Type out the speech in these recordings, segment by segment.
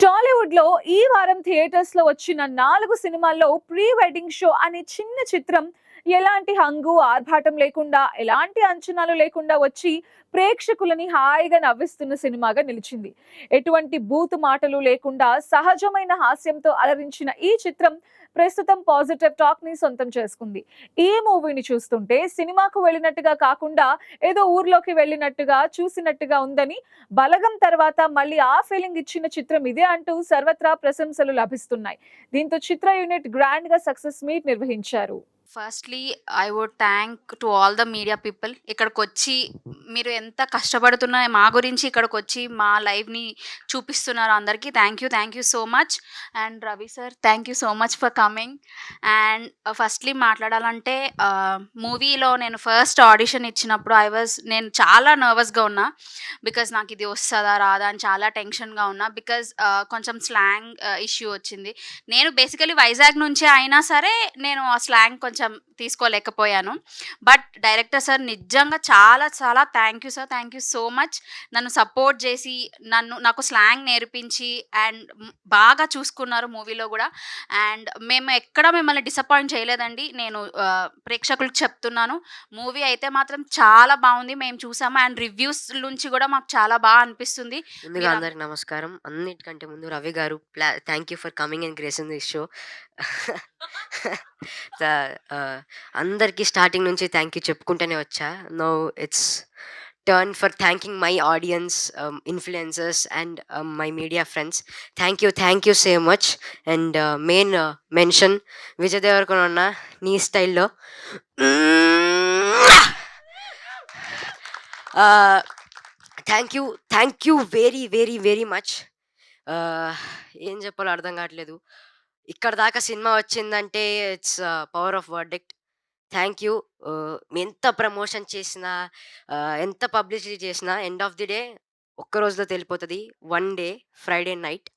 టాలీవుడ్లో ఈ వారం థియేటర్స్లో వచ్చిన నాలుగు సినిమాల్లో ప్రీ వెడ్డింగ్ షో అనే చిన్న చిత్రం ఎలాంటి హంగు ఆర్భాటం లేకుండా ఎలాంటి అంచనాలు లేకుండా వచ్చి ప్రేక్షకులని హాయిగా నవ్విస్తున్న సినిమాగా నిలిచింది. ఎటువంటి బూతు మాటలు లేకుండా సహజమైన హాస్యంతో అలరించిన ఈ చిత్రం ప్రస్తుతం పాజిటివ్ టాక్ని సొంతం చేసుకుంది. ఈ మూవీని చూస్తుంటే సినిమాకు వెళ్ళినట్టుగా కాకుండా ఏదో ఊర్లోకి వెళ్ళినట్టుగా చూసినట్టుగా ఉందని బలగం తర్వాత మళ్ళీ ఆ ఫీలింగ్ ఇచ్చిన చిత్రం ఇదే అంటూ సర్వత్రా ప్రశంసలు లభిస్తున్నాయి. దీంతో చిత్ర యూనిట్ గ్రాండ్గా సక్సెస్ మీట్ నిర్వహించారు. Firstly I would thank to all the media people ఇక్కడికి వచ్చి మీరు ఎంత కష్టపడుతున్నా మా గురించి ఇక్కడికి వచ్చి మా లైవ్ని చూపిస్తున్నారు అందరికీ. Thank you thank you so much and Ravi sir thank you so much for coming and firstly మాట్లాడాలంటే uh, మూవీలో నేను ఫస్ట్ ఆడిషన్ ఇచ్చినప్పుడు ఐ వాజ్ నేను చాలా నర్వస్గా ఉన్నా. బికాజ్ నాకు ఇది వస్తుందా రాదా అని చాలా టెన్షన్గా ఉన్నా. బికాజ్ uh, కొంచెం స్లాంగ్ ఇష్యూ uh, వచ్చింది. నేను బేసికలీ వైజాగ్ నుంచే అయినా సరే నేను ఆ స్లాంగ్ కొంచెం macam తీసుకోలేకపోయాను. బట్ డైరెక్టర్ సార్ నిజంగా చాలా చాలా thank you sir. Thank you so much. నన్ను సపోర్ట్ చేసి నన్ను నాకు స్లాంగ్ నేర్పించి అండ్ బాగా చూసుకున్నారు మూవీలో కూడా. అండ్ మేము ఎక్కడ మిమ్మల్ని డిసప్పాయింట్ చేయలేదండి. నేను ప్రేక్షకులకు చెప్తున్నాను. మూవీ అయితే మాత్రం చాలా బాగుంది. మేము చూసాము. అండ్ రివ్యూస్ నుంచి కూడా మాకు చాలా బాగా అనిపిస్తుంది. ముందుగా అందరికి నమస్కారం. అన్నిటికంటే ముందు Ravi garu thank you for coming and grace in this show అందరికీ స్టార్టింగ్ నుంచి థ్యాంక్ యూ చెప్పుకుంటూనే వచ్చా. No it's turn for thanking my audience influencers and my media friends thank you thank you so much and main mention Vijay Devarakonda నీ స్టైల్లో. Thank you thank you very very very much ఏం చెప్పాలో అర్థం కావట్లేదు. ఇక్కడ దాకా cinema వచ్చిందంటే it's power of verdict thank you. ఎంత ప్రమోషన్ చేసినా ఎంత పబ్లిసిటీ చేసినా ఎండ్ ఆఫ్ ది డే ఒక్క రోజులో తెలిపోతుంది. One day Friday night.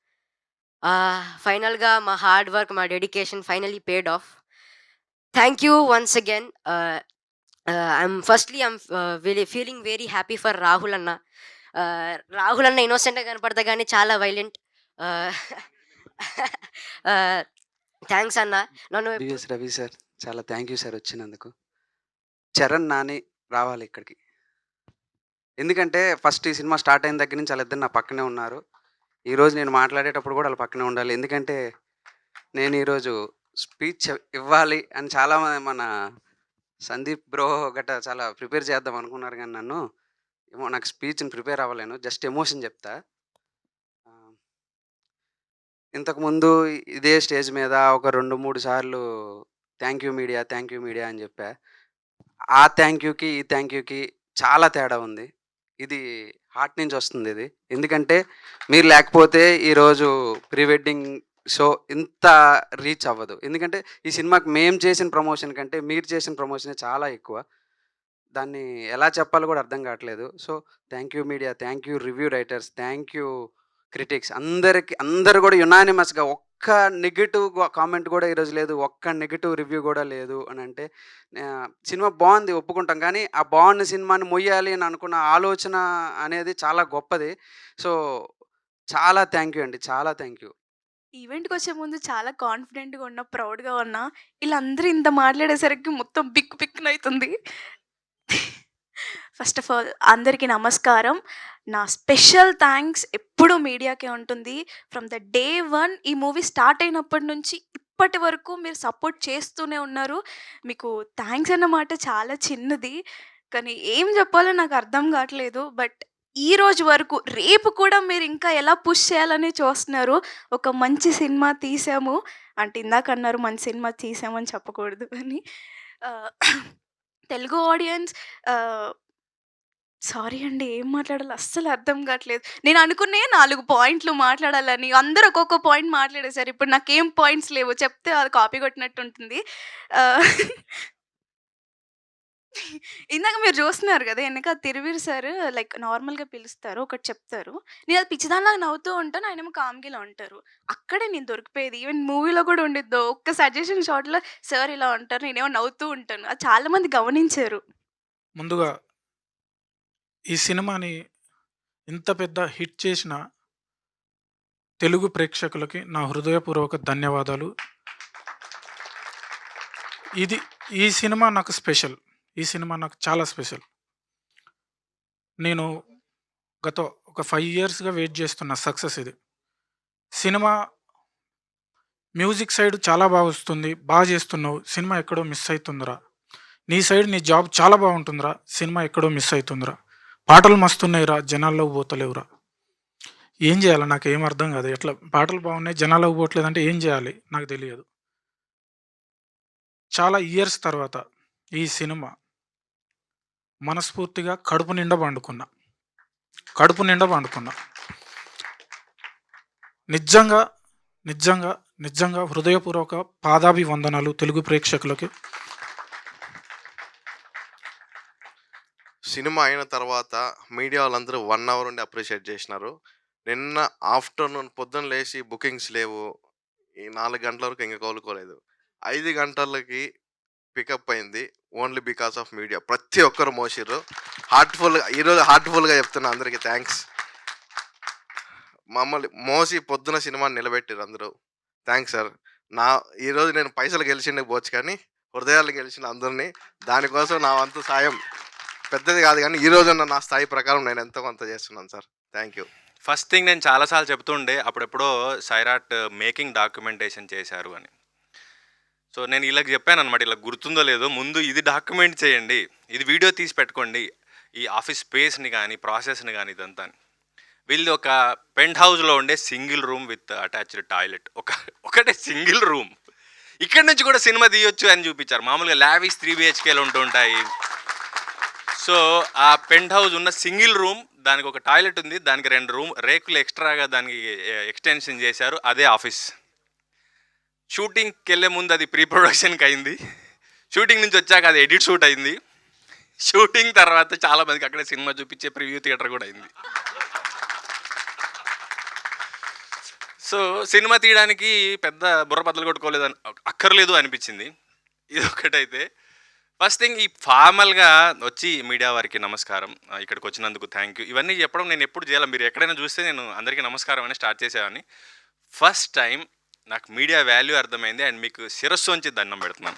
ఫైనల్గా మా హార్డ్ వర్క్ మా dedication finally paid off. Thank you once again. I'm firstly I'm feeling very happy for Rahul అన్న. రాహుల్ అన్న ఇన్నోసెంట్గా కనపడతా కానీ చాలా వైలెంట్. థ్యాంక్స్ అన్న. నన్ను రవి సార్. చాలా థ్యాంక్ యూ సార్ వచ్చినందుకు. చరణ్ నాని రావాలి ఇక్కడికి. ఎందుకంటే ఫస్ట్ ఈ సినిమా స్టార్ట్ అయిన దగ్గర నుంచి వాళ్ళిద్దరు నా పక్కనే ఉన్నారు. ఈరోజు నేను మాట్లాడేటప్పుడు కూడా వాళ్ళ పక్కనే ఉండాలి. ఎందుకంటే నేను ఈరోజు స్పీచ్ ఇవ్వాలి అని చాలా మన సందీప్ బ్రో గట్ట చాలా ప్రిపేర్ చేద్దాం అనుకున్నారు కానీ నన్ను. ఏమో నాకు స్పీచ్ని ప్రిపేర్ అవ్వలేను. జస్ట్ ఎమోషన్ చెప్తా. ఇంతకుముందు ఇదే స్టేజ్ మీద ఒక రెండు మూడు సార్లు thank you media thank you media అని చెప్పా. ఆ థ్యాంక్ యూకి ఈ థ్యాంక్ యూకి చాలా తేడా ఉంది. ఇది హార్ట్ నుంచి వస్తుంది ఇది. ఎందుకంటే మీరు లేకపోతే ఈరోజు ప్రీ వెడ్డింగ్ షో ఇంత రీచ్ అవ్వదు. ఎందుకంటే ఈ సినిమాకి మేము చేసిన ప్రమోషన్ కంటే మీరు చేసిన ప్రమోషనే చాలా ఎక్కువ. దాన్ని ఎలా చెప్పాలో కూడా అర్థం కావట్లేదు. So thank you media thank you review writers thank you critics అందరికి అందరు కూడా యునానిమస్గా ఒక్క నెగిటివ్ కామెంట్ కూడా ఈరోజు లేదు. ఒక్క నెగిటివ్ రివ్యూ కూడా లేదు అని అంటే సినిమా బాగుంది ఒప్పుకుంటాం. కానీ ఆ బాగున్న సినిమాని మొయ్యాలి అని అనుకున్న ఆలోచన అనేది చాలా గొప్పది. సో చాలా థ్యాంక్ యూ అండి. చాలా థ్యాంక్ యూ ఈవెంట్కి వచ్చే ముందు చాలా కాన్ఫిడెంట్గా ఉన్నా ప్రౌడ్గా ఉన్నా వీళ్ళందరూ ఇంత మాట్లాడేసరికి మొత్తం బిక్ బిక్ అవుతుంది ఫస్ట్ ఆఫ్ ఆల్ అందరికీ నమస్కారం. నా స్పెషల్ థ్యాంక్స్ ఎప్పుడూ మీడియాకే ఉంటుంది. ఫ్రమ్ ద డే వన్ ఈ మూవీ స్టార్ట్ అయినప్పటి నుంచి ఇప్పటి వరకు మీరు సపోర్ట్ చేస్తూనే ఉన్నారు. మీకు థ్యాంక్స్ అన్నమాట చాలా చిన్నది. కానీ ఏం చెప్పాలో నాకు అర్థం కావట్లేదు. బట్ ఈ రోజు వరకు రేపు కూడా మీరు ఇంకా ఎలా పుష్ చేయాలని చూస్తున్నారు? ఒక మంచి సినిమా తీసాము. అంటే ఇందాక అన్నారు మంచి సినిమా తీసామని చెప్పకూడదు అని. తెలుగు ఆడియన్స్ సారీ అండి ఏం మాట్లాడాలి అస్సలు అర్థం కావట్లేదు. నేను అనుకునే నాలుగు పాయింట్లు మాట్లాడాలని అందరూ ఒక్కొక్క పాయింట్ మాట్లాడేశారు. ఇప్పుడు నాకేం పాయింట్స్ లేవు చెప్తే అది కాపీ కొట్టినట్టు ఉంటుంది. ఆ, ఇందాక మీరు చూస్తున్నారు కదా వెనక తిరువీరు సార్ లైక్ నార్మల్గా పిలుస్తారు ఒకటి చెప్తారు. నేను అది పిచ్చిదానిలాగా నవ్వుతూ ఉంటాను ఆయనేమో కామ్గిలా ఉంటారు. అక్కడే నేను దొరికిపోయేది ఈవెన్ మూవీలో కూడా ఉండిద్దో ఒక్క సజెషన్ షాట్లో సార్ ఇలా ఉంటారు నేనేమో నవ్వుతూ ఉంటాను. అది చాలా మంది గమనించారు. ముందుగా ఈ సినిమాని ఇంత పెద్ద హిట్ చేసిన తెలుగు ప్రేక్షకులకి నా హృదయపూర్వక ధన్యవాదాలు. ఇది ఈ సినిమా నాకు స్పెషల్. ఈ సినిమా నాకు చాలా స్పెషల్. నేను గత ఒక ఫైవ్ ఇయర్స్గా వెయిట్ చేస్తున్న సక్సెస్ ఇది. సినిమా మ్యూజిక్ సైడ్ చాలా బాగా వస్తుంది బాగా చేస్తున్నావు సినిమా ఎక్కడో మిస్ అవుతుందిరా నీ సైడ్ నీ జాబ్ చాలా బాగుంటుందిరా సినిమా ఎక్కడో మిస్ అవుతుందిరా పాటలు మస్తున్నాయిరా జనాల్లో పోతలేవురా. ఏం చేయాలి? నాకు ఏం అర్థం కాదు. ఎట్లా? పాటలు బాగున్నాయి జనాలకు పోవట్లేదు అంటే ఏం చేయాలి? నాకు తెలియదు. చాలా ఇయర్స్ తర్వాత ఈ సినిమా మనస్ఫూర్తిగా కడుపు నిండా పండుకున్నా. కడుపు నిండా పండుకున్నా. నిజంగా నిజంగా నిజంగా హృదయపూర్వక పాదాభివందనాలు తెలుగు ప్రేక్షకులకి. సినిమా అయిన తర్వాత మీడియా వాళ్ళందరూ వన్ అవర్ ఉండి అప్రిషియేట్ చేసినారు. నిన్న ఆఫ్టర్నూన్ పొద్దున్న లేచి బుకింగ్స్ లేవు. ఈ నాలుగు గంటల వరకు ఇంకా కోలుకోలేదు. ఐదు గంటలకి పికప్ అయింది. Only because of media. ప్రతి ఒక్కరు మోసిర్రు. హార్ట్ఫుల్గా ఈరోజు హార్ట్ఫుల్గా చెప్తున్నా అందరికీ థ్యాంక్స్. మమ్మల్ని మోసి పొద్దున సినిమాని నిలబెట్టారు అందరూ. Thanks sir. నా ఈరోజు నేను పైసలు గెలిచిండే పోవచ్చు కానీ హృదయాలు గెలిచిన అందరినీ. దానికోసం నా వంతు సాయం. పెద్దది కాదు కానీ ఈ రోజున నా స్థాయి ప్రకారం నేను ఎంతో కొంత చేస్తున్నాను sir. Thank you. First thing నేను చాలాసార్లు చెప్తుండే అప్పుడెప్పుడో సైరాట్ uh, మేకింగ్ డాక్యుమెంటేషన్ చేశారు అని. సో నేను ఇలా చెప్పాను అనమాట ఇలా గుర్తుందో లేదో ముందు ఇది డాక్యుమెంట్ చేయండి ఇది వీడియో తీసి పెట్టుకోండి ఈ ఆఫీస్ స్పేస్ని కానీ ప్రాసెస్ని కానీ ఇదంతా వీళ్ళు ఒక పెంట్ హౌస్లో ఉండే single room with attached toilet ఒక ఒకటే సింగిల్ రూమ్. ఇక్కడ నుంచి కూడా సినిమా తీయొచ్చు అని చూపించారు. మామూలుగా ల్యావిస్ త్రీ బిహెచ్కేలు ఉంటుంటాయి సో ఆ పెంట్ హౌస్ ఉన్న సింగిల్ రూమ్ దానికి ఒక టాయిలెట్ ఉంది దానికి రెండు రూమ్ రేకులు ఎక్స్ట్రాగా దానికి ఎక్స్టెన్షన్ చేశారు అదే ఆఫీస్. షూటింగ్కి వెళ్ళే ముందు అది ప్రీ ప్రొడక్షన్కి అయింది. షూటింగ్ నుంచి వచ్చాక అది ఎడిట్ షూట్ అయింది. షూటింగ్ తర్వాత చాలా మందికి అక్కడే సినిమా చూపించే ప్రివ్యూ థియేటర్ కూడా అయింది. సో సినిమా తీయడానికి పెద్ద బుర్ర బద్దలు కొట్టుకోలేదు అని అక్కర్లేదు అనిపించింది. ఇది ఒకటైతే. ఫస్ట్ థింగ్ ఈ ఫార్మల్గా వచ్చి మీడియా వారికి నమస్కారం. ఆ, ఇక్కడికి వచ్చినందుకు థ్యాంక్ యూ. ఇవన్నీ చెప్పడం నేను ఎప్పుడు చేయాలి మీరు ఎక్కడైనా చూస్తే నేను అందరికీ నమస్కారం అని స్టార్ట్ చేసేవాడిని. ఫస్ట్ టైం నాకు మీడియా వాల్యూ అర్థమైంది అండ్ మీకు శిరస్సు వంచి దండం పెడుతున్నాను.